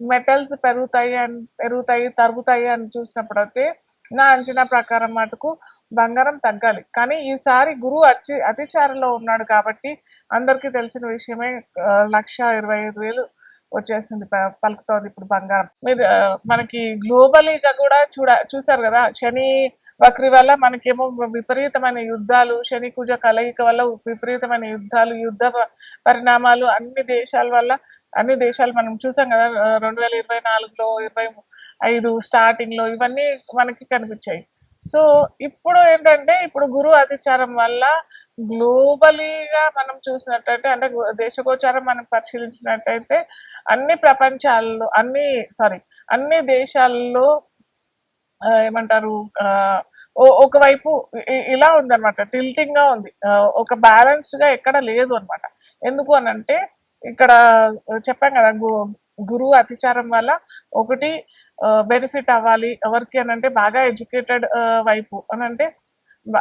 Metals పెరుగుతాయి అని పెరుగుతాయి తరుగుతాయి అని చూసినప్పుడు అయితే నా అంచనా ప్రకారం మటుకు బంగారం తగ్గాలి. కానీ ఈసారి గురువు అతి అతిచారలో ఉన్నాడు కాబట్టి అందరికీ తెలిసిన విషయమే లక్ష ఇరవై ఐదు వేలు వచ్చేసింది ప- పలుకుతోంది ఇప్పుడు బంగారం. మీరు మనకి గ్లోబలీగా కూడా చూడ చూసారు కదా శని వక్రి వల్ల మనకేమో విపరీతమైన యుద్ధాలు శని కుజ కలయిక వల్ల విపరీతమైన యుద్ధాలు యుద్ధ పరిణామాలు అన్ని దేశాల వల్ల అన్ని దేశాలు మనం చూసాం కదా రెండు వేల ఇరవై నాలుగులో ఇరవై ఐదు స్టార్టింగ్లో ఇవన్నీ మనకి కనిపించాయి. సో ఇప్పుడు ఏంటంటే ఇప్పుడు గురు అతిచారం వల్ల గ్లోబలీగా మనం చూసినట్టయితే అంటే దేశగోచారం మనం పరిశీలించినట్టయితే అన్ని ప్రపంచాల్లో అన్ని సారీ అన్ని దేశాల్లో ఏమంటారు ఓ- ఒకవైపు ఇలా ఉందన్నమాట టిల్టింగ్గా ఉంది. ఒక బ్యాలెన్స్డ్గా ఎక్కడ లేదు అనమాట ఎందుకు అనంటే ఇక్కడ చెప్పాం కదా గు- గురువు అతిచారం వల్ల ఒకటి బెనిఫిట్ అవ్వాలి. ఎవరికి అని అంటే బాగా ఎడ్యుకేటెడ్ వైపు అని అంటే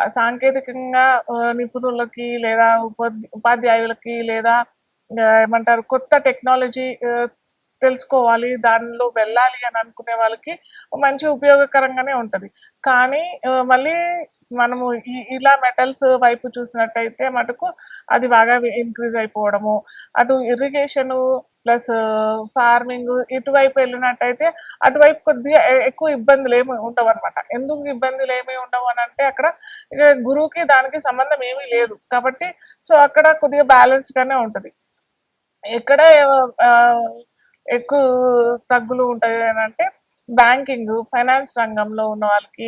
సాంకేతికంగా నిపుణులకి లేదా ఉపాధి ఉపాధ్యాయులకి లేదా ఏమంటారు కొత్త టెక్నాలజీ తెలుసుకోవాలి దానిలో వెళ్ళాలి అని అనుకునే వాళ్ళకి మంచి ఉపయోగకరంగానే ఉంటుంది. కానీ మళ్ళీ మనము ఇలా మెటల్స్ వైపు చూసినట్టయితే మటుకు అది బాగా ఇంక్రీజ్ అయిపోవడము. అటు ఇరిగేషన్ ప్లస్ ఫార్మింగ్ ఇటువైపు వెళ్ళినట్టయితే అటువైపు కొద్దిగా ఎక్కువ ఇబ్బందులు ఏమి ఉండవు అనమాట ఎందుకు ఇబ్బందులు ఏమి ఉండవు అని అంటే అక్కడ గురువుకి దానికి సంబంధం ఏమీ లేదు. కాబట్టి సో అక్కడ కొద్దిగా బ్యాలెన్స్ గానే ఉంటది. ఎక్కడ ఎక్కువ తగ్గులు ఉంటాయి అని అంటే బ్యాంకింగ్ ఫైనాన్స్ రంగంలో ఉన్న వాళ్ళకి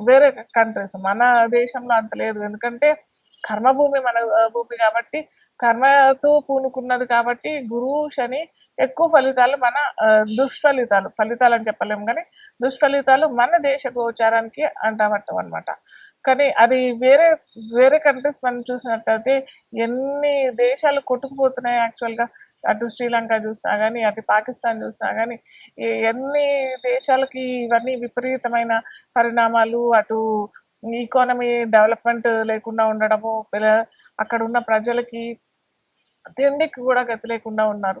వేరే కంట్రీస్ మన దేశంలో అంత లేదు. ఎందుకంటే కర్మభూమి మన భూమి కాబట్టి కర్మతో పూనుకున్నది కాబట్టి గురువు శని ఎక్కువ ఫలితాలు మన దుష్ఫలితాలు. ఫలితాలు అని చెప్పలేము కానీ దుష్ఫలితాలు మన దేశ గోచారానికి అంటామట్టం అనమాట కానీ అది వేరే వేరే కంట్రీస్ మనం చూసినట్టయితే ఎన్ని దేశాలు కొట్టుకుపోతున్నాయి యాక్చువల్గా అటు శ్రీలంక చూసినా కానీ అటు పాకిస్తాన్ చూసినా కానీ ఎన్ని దేశాలకి ఇవన్నీ విపరీతమైన పరిణామాలు అటు ఈకానమీ డెవలప్మెంట్ లేకుండా ఉండడము పిల్ల- అక్కడ ఉన్న ప్రజలకి తిండికి కూడా గతి లేకుండా ఉన్నారు.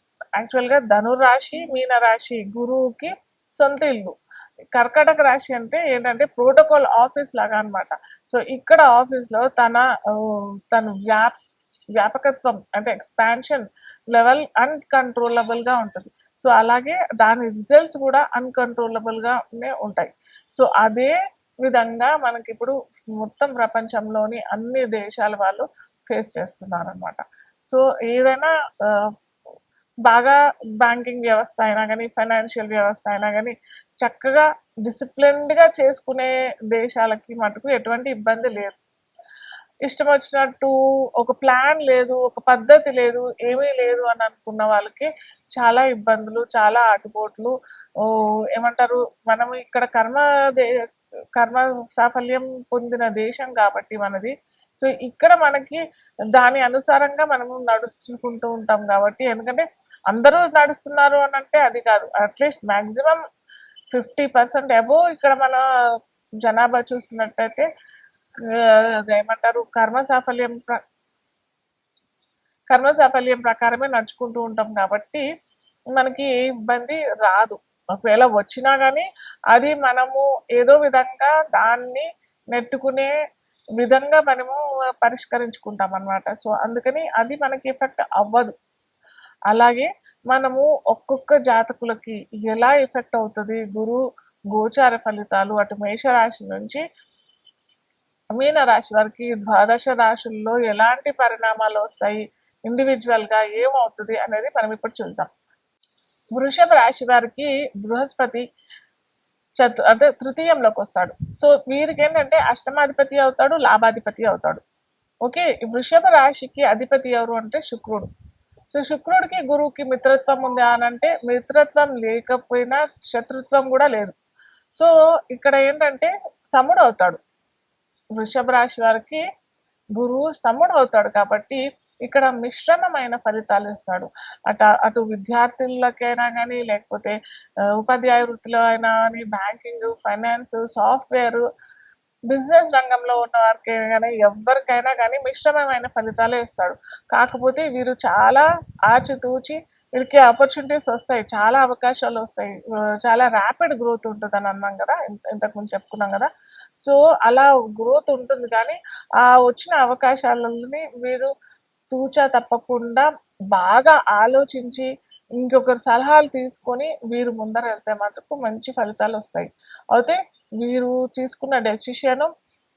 యాక్చువల్గా ధనురాశి మీన రాశి గురువుకి సొంత ఇల్లు. కర్కటక రాశి అంటే ఏంటంటే ప్రోటోకాల్ ఆఫీస్ లాగా అనమాట సో ఇక్కడ ఆఫీస్లో తన తను తన వ్యాప్ వ్యాపకత్వం అంటే ఎక్స్పాన్షన్ లెవెల్ అన్కంట్రోలబుల్గా ఉంటుంది. సో అలాగే దాని రిజల్ట్స్ కూడా అన్కంట్రోలబుల్గానే ఉంటాయి. సో అదే విధంగా మనకి ఇప్పుడు మొత్తం ప్రపంచంలోని అన్ని దేశాల వాళ్ళు ఫేస్ చేస్తున్నారు అనమాట సో ఏదైనా బాగా బ్యాంకింగ్ వ్యవస్థ అయినా కానీ ఫైనాన్షియల్ వ్యవస్థ అయినా కానీ చక్కగా డిసిప్లిన్డ్గా చేసుకునే దేశాలకి మటుకు ఎటువంటి ఇబ్బంది లేదు. ఇష్టం వచ్చినట్టు ఒక ప్లాన్ లేదు ఒక పద్ధతి లేదు ఏమీ లేదు అని అనుకున్న వాళ్ళకి చాలా ఇబ్బందులు చాలా ఆటుపోట్లు. ఏమంటారు మనం ఇక్కడ కర్మ దే కర్మ సాఫల్యం పొందిన దేశం కాబట్టి మనది. సో ఇక్కడ మనకి దాని అనుసారంగా మనము నడుచుకుంటూ ఉంటాం కాబట్టి ఎందుకంటే అందరూ నడుస్తున్నారు అని అంటే అది కాదు. At least maximum fifty percent above ఇక్కడ మన జనాభా చూసినట్టయితే ఏమంటారు? కర్మ సాఫల్యం ప్ర- కర్మ సాఫల్యం ప్రకారమే నడుచుకుంటూ ఉంటాం కాబట్టి మనకి ఏ ఇబ్బంది రాదు. ఒకవేళ వచ్చినా కానీ అది మనము ఏదో విధంగా దాన్ని నెట్టుకునే విధంగా మనము పరిష్కరించుకుంటాం అన్నమాట. సో అందుకని అది మనకి ఎఫెక్ట్ అవ్వదు. అలాగే మనము ఒక్కొక్క జాతకులకి ఎలా ఎఫెక్ట్ అవుతుంది? గురు గోచార ఫలితాలు అటు మేషరాశి నుంచి మీన రాశి వారికి ద్వాదశ రాశుల్లో ఎలాంటి పరిణామాలు వస్తాయి? ఇండివిజువల్గా ఏమవుతుంది అనేది మనం ఇప్పుడు చూద్దాం. వృషభ రాశి వారికి బృహస్పతి చతు అంటే తృతీయంలోకి వస్తాడు. సో వీరికి ఏంటంటే అష్టమాధిపతి అవుతాడు లాభాధిపతి అవుతాడు. ఓకే? వృషభ రాశికి అధిపతి ఎవరు అంటే శుక్రుడు. సో శుక్రుడికి గురువుకి మిత్రత్వం ఉంది అని అంటే మిత్రత్వం లేకపోయినా శత్రుత్వం కూడా లేదు. సో ఇక్కడ ఏంటంటే సముడు అవుతాడు. వృషభ రాశి వారికి గురువు సముడు అవుతాడు కాబట్టి ఇక్కడ మిశ్రమమైన ఫలితాలు ఇస్తాడు. అట అటు విద్యార్థులకైనా కానీ లేకపోతే ఉపాధ్యాయ వృత్తిలో అయినా కానీ బ్యాంకింగ్ ఫైనాన్స్ సాఫ్ట్వేర్ బిజినెస్ రంగంలో ఉన్న వారికైనా కానీ ఎవరికైనా కానీ మిశ్రమమైన ఫలితాలే ఇస్తాడు. కాకపోతే వీరు చాలా ఆచితూచి వీళ్ళకి ఆపర్చునిటీస్ వస్తాయి. చాలా అవకాశాలు వస్తాయి. చాలా ర్యాపిడ్ గ్రోత్ ఉంటుంది అని అన్నాం కదా? ఇంత- ఇంతకుముందు చెప్పుకున్నాం కదా? సో అలా గ్రోత్ ఉంటుంది కానీ ఆ వచ్చిన అవకాశాలని మీరు తూచా తప్పకుండా బాగా ఆలోచించి ఇంకొకరి సలహాలు తీసుకొని వీరు ముందర వెళ్తే మటుకు మంచి ఫలితాలు వస్తాయి. అయితే వీరు తీసుకున్న డెసిషన్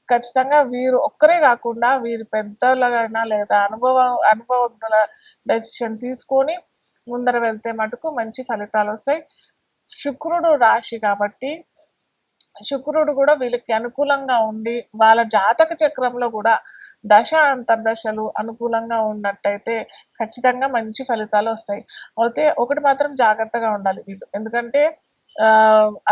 ఖచ్చితంగా వీరు ఒక్కరే కాకుండా వీరు పెద్దలైనా లేదా అనుభవ అనుభవజ్ఞుల డెసిషన్ తీసుకొని ముందర వెళ్తే మటుకు మంచి ఫలితాలు వస్తాయి. శుక్రుడు రాశి కాబట్టి శుక్రుడు కూడా వీళ్ళకి అనుకూలంగా ఉండి వాళ్ళ జాతక చక్రంలో కూడా దశ అంతర్దశలు అనుకూలంగా ఉన్నట్టయితే ఖచ్చితంగా మంచి ఫలితాలు వస్తాయి. అయితే ఒకటి మాత్రం జాగ్రత్తగా ఉండాలి వీళ్ళు. ఎందుకంటే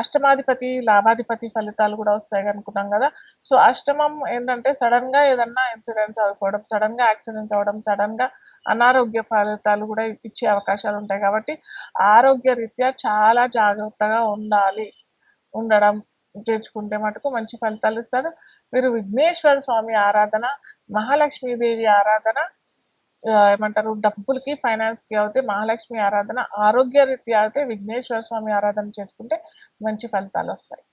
అష్టమాధిపతి లాభాధిపతి ఫలితాలు కూడా వస్తాయి అనుకున్నాం కదా. సో అష్టమం ఏంటంటే సడన్గా ఏదన్నా ఇన్సిడెంట్స్ అయిపోవడం సడన్గా యాక్సిడెంట్స్ అవ్వడం సడన్గా అనారోగ్య ఫలితాలు కూడా ఇచ్చే అవకాశాలు ఉంటాయి. కాబట్టి ఆరోగ్య రీత్యా చాలా జాగ్రత్తగా ఉండాలి. ఉండడం చేర్చుకుంటే మటుకు మంచి ఫలితాలు ఇస్తారు మీరు విఘ్నేశ్వర స్వామి ఆరాధన మహాలక్ష్మీదేవి ఆరాధన ఏమంటారు డబ్బులకి ఫైనాన్స్కి అయితే మహాలక్ష్మి ఆరాధన ఆరోగ్య రీత్యా అయితే విఘ్నేశ్వర స్వామి ఆరాధన చేసుకుంటే మంచి ఫలితాలు వస్తాయి.